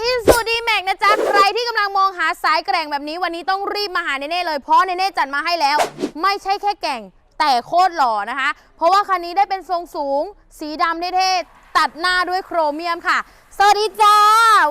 อินซูดีแม็กนะจ๊ะ ใครที่กำลังมองหาสายแกร่งแบบนี้วันนี้ต้องรีบมาหาเน่เลย เพราะเน่จัดมาให้แล้ว ไม่ใช่แค่แกร่งแต่โคตรหล่อนะคะ เพราะว่าคันนี้ได้เป็นทรงสูง สีดำเท่ๆ ตัดหน้าด้วยโครเมียมค่ะ สวัสดีจ้า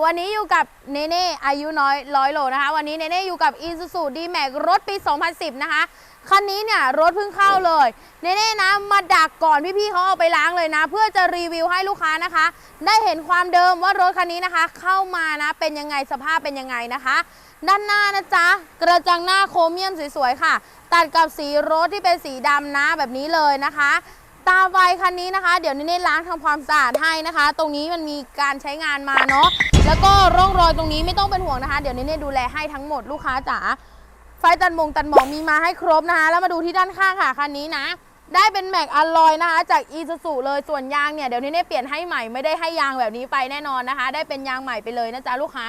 วันนี้อยู่กับเนเน่อายุน้อยร้อยโลนะคะ วันนี้เนเน่อยู่กับ i s u z u d m a x รถปี 2010 นะคะ คันนี้เนี่ยรถเพิ่งเข้าเลย เนเน่นะมาดักก่อนพี่ๆเขาเอาไปล้างเลยนะ เพื่อจะรีวิวให้ลูกค้านะคะ ได้เห็นความเดิมว่ารถคันนี้นะคะ เข้ามานะเป็นยังไงสภาพเป็นยังไงนะคะ ด้านหน้านะจ๊ะกระจังหน้าโครเมียมสวยๆค่ะ ตัดกับสีรถที่เป็นสีดำนะแบบนี้เลยนะคะ ตาไฟคันนี้นะคะ เดี๋ยวเนเน่ล้างทำความสะอาดให้นะคะ ตรงนี้มันมีการใช้งานมาเนาะแล้วก็ร่องรอยตรงนี้ไม่ต้องเป็นห่วงนะคะ เดี๋ยวเนเน่ดูแลให้ทั้งหมดลูกค้าจ๋าไฟตันมงตันหมองมีมาให้ครบนะคะ แล้วมาดูที่ด้านข้างค่ะคันนี้นะได้เป็นแม็กอลลอยนะคะ จากอีซูซูเลยส่วนยางเนี่ยเดี๋ยวนี้เนี่ยเปลี่ยนให้ใหม่ไม่ได้ให้ยางแบบนี้ไปแน่นอนนะคะ ได้เป็นยางใหม่ไปเลยนะจ๊ะลูกค้า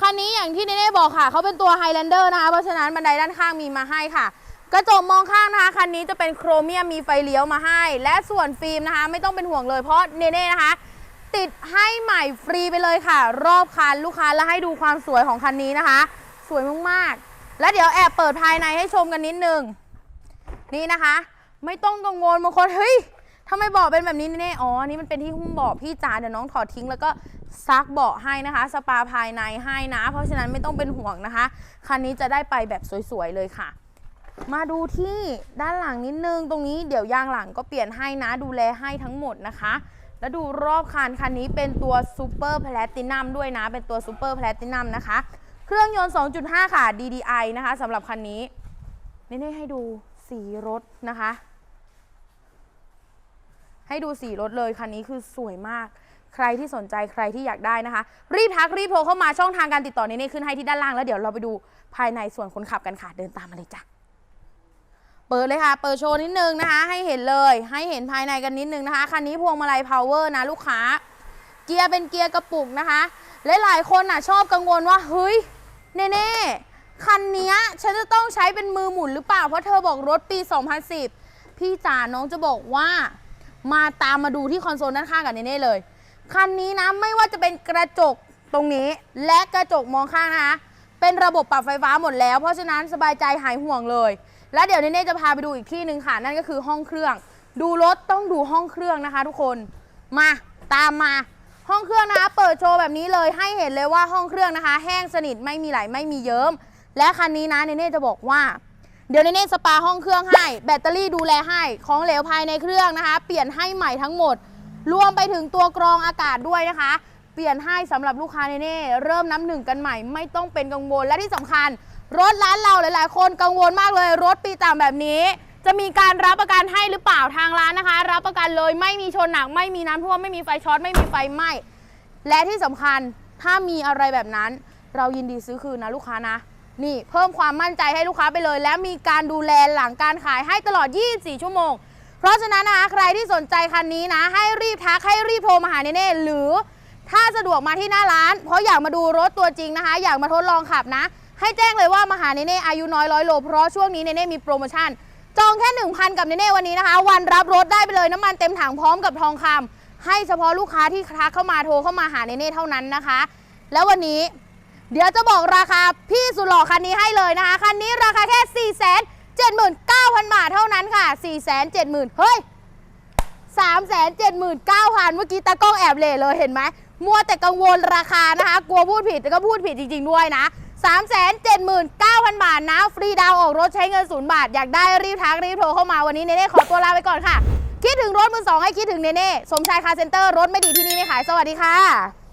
คันนี้อย่างที่เนเน่บอกค่ะเขาเป็นตัวไฮแลนเดอร์นะคะเพราะฉะนั้นบันไดด้านข้างมีมาให้ค่ะ กระจกมองข้างนะคะคันนี้จะเป็นโครเมียมมีไฟเลี้ยวมาให้ และส่วนฟิล์มนะคะ ไม่ต้องเป็นห่วงเลยเพราะเนเน่นะคะ ติดให้ใหม่ฟรีไปเลยค่ะ รอบคันลูกค้าแล้วให้ดูความสวยของคันนี้นะคะ สวยมากๆ แล้วเดี๋ยวแอบเปิดภายในให้ชมกันนิดนึงนี่นะคะ ไม่ต้องกังวลบางคนเฮ้ยทำไมเบาะเป็นแบบนี้เน่ๆอ๋ออันนี้มันเป็นที่หุ้มเบาะพี่จ๋าเดี๋ยวน้องถอดทิ้งแล้วก็ซักเบาะให้นะคะ สปาภายในให้นะ เพราะฉะนั้นไม่ต้องเป็นห่วงนะคะ คันนี้จะได้ไปแบบสวยๆเลยค่ะ มาดูที่ด้านหลังนิดนึง ตรงนี้เดี๋ยวยางหลังก็เปลี่ยนให้นะดูแลให้ทั้งหมดนะคะ แล้วดูรอบคันคันนี้เป็นตัวซูเปอร์แพลตินัมด้วยนะ เป็นตัวซูเปอร์แพลตินัมนะคะ เครื่องยนต์ 2.5 ค่ะ DDI นะคะสำหรับคันนี้เน่ให้ดูสีรถนะคะ ให้ดูสีรถเลยคันนี้คือสวยมากใครที่สนใจใครที่อยากได้นะคะ รีบทักรีบโทรเข้ามาช่องทางการติดต่อนเน่ขึ้นให้ที่ด้านล่างแล้วเดี๋ยวเราไปดูภายในส่วนคนขับกันค่ะ เดินตามมาเลยจ้ะ เปิดเลยค่ะ เปิดโชว์นิดนึงนะคะ ให้เห็นเลย ให้เห็นภายในกันนิดนึงนะคะ คันนี้พวงมาลัยพาวเวอร์นะลูกค้า เกียร์เป็นเกียร์กระปุกนะคะและหลายคนน่ะชอบกังวลว่า เฮ้ย เน่เน่คันนี้ฉันจะต้องใช้เป็นมือหมุนหรือเปล่า เพราะเธอบอกรถปี 2010 พี่จ๋าน้องจะบอกว่า มาตามมาดูที่คอนโซลด้านข้างกับเนเน่เลย คันนี้นะไม่ว่าจะเป็นกระจกตรงนี้ และกระจกมองข้างนะคะ เป็นระบบปรับไฟฟ้าหมดแล้ว เพราะฉะนั้นสบายใจหายห่วงเลย แล้วเดี๋ยวเน่จะพาไปดูอีกที่หนึ่งค่ะ นั่นก็คือห้องเครื่อง ดูรถต้องดูห้องเครื่องนะคะ ทุกคนมาตามมาห้องเครื่องนะคะเปิดโชว์แบบนี้เลยให้เห็นเลยว่าห้องเครื่องนะคะ แห้งสนิทไม่มีไหลไม่มีเยิ้มและคันนี้นะเนเน่จะบอกว่า เดี๋ยวเนเน่สปาห้องเครื่องให้ แบตเตอรี่ดูแลให้ของเหลวภายในเครื่องนะคะ เปลี่ยนให้ใหม่ทั้งหมด รวมไปถึงตัวกรองอากาศด้วยนะคะ เปลี่ยนให้สำหรับลูกค้าเนเน่เริ่มน้ำหนึ่งกันใหม่ ไม่ต้องเป็นกังวลและที่สำคัญ รถร้านเราหลายๆ คนกังวลมากเลย รถปีต่ำแบบนี้ จะมีการรับประกันให้หรือเปล่าทางร้านนะคะ รับประกันเลยไม่มีชนหนัก ไม่มีน้ำท่วมไม่มีไฟช็อตไม่มีไฟไหม้และที่สำคัญถ้ามีอะไรแบบนั้น เรายินดีซื้อคืนนะลูกค้านะนี่เพิ่มความมั่นใจให้ลูกค้าไปเลย และมีการดูแลหลังการขายให้ตลอด 24 ชั่วโมง เพราะฉะนั้นนะคะใครที่สนใจคันนี้นะ ให้รีบทักให้รีบโทรมาหาเนเน่หรือ ถ้าสะดวกมาที่หน้าร้าน เพราะอยากมาดูรถตัวจริงนะคะ อยากมาทดลองขับนะ ให้แจ้งเลยว่ามาหาเนเน่อายุน้อยร้อยโลเพราะช่วงนี้เนเน่มีโปรโมชั่น จองแค่ 1,000 กับเนเน่วันนี้นะคะ วันรับรถได้ไปเลยน้ำมันเต็มถังพร้อมกับทองคำให้เฉพาะลูกค้าที่ทักเข้ามาโทรเข้ามาหาเนเน่เท่านั้นนะคะ แล้ววันนี้ เดี๋ยวจะบอกราคาพี่สุดหล่อคันนี้ให้เลยนะคะคันนี้ราคาแค่ 4 7 9 0 0 0 บาทเท่านั้นค่ะ 4 7 0 0 0 0เฮ้ย3 7 9 0 0 0เมื่อกี้ตากล้องแอบเล่เลยเห็นไหม มัวแต่กังวลราคานะคะ กลัวพูดผิดแต่ก็พูดผิดจริง ๆ ด้วยนะ 3 7 9 0 0 0 บาทนะ ฟรีดาวออกรถใช้เงินศูนย์บาท อยากได้รีบทักรีบโทรเข้ามาวันนี้เนเน่ขอตัวลาไปก่อนค่ะ คิดถึงรถมือสองให้คิดถึงเนเน่สมชายคาร์เซ็นเตอร์รถไม่ดีที่นี่ไม่ขายสวัสดีค่ะ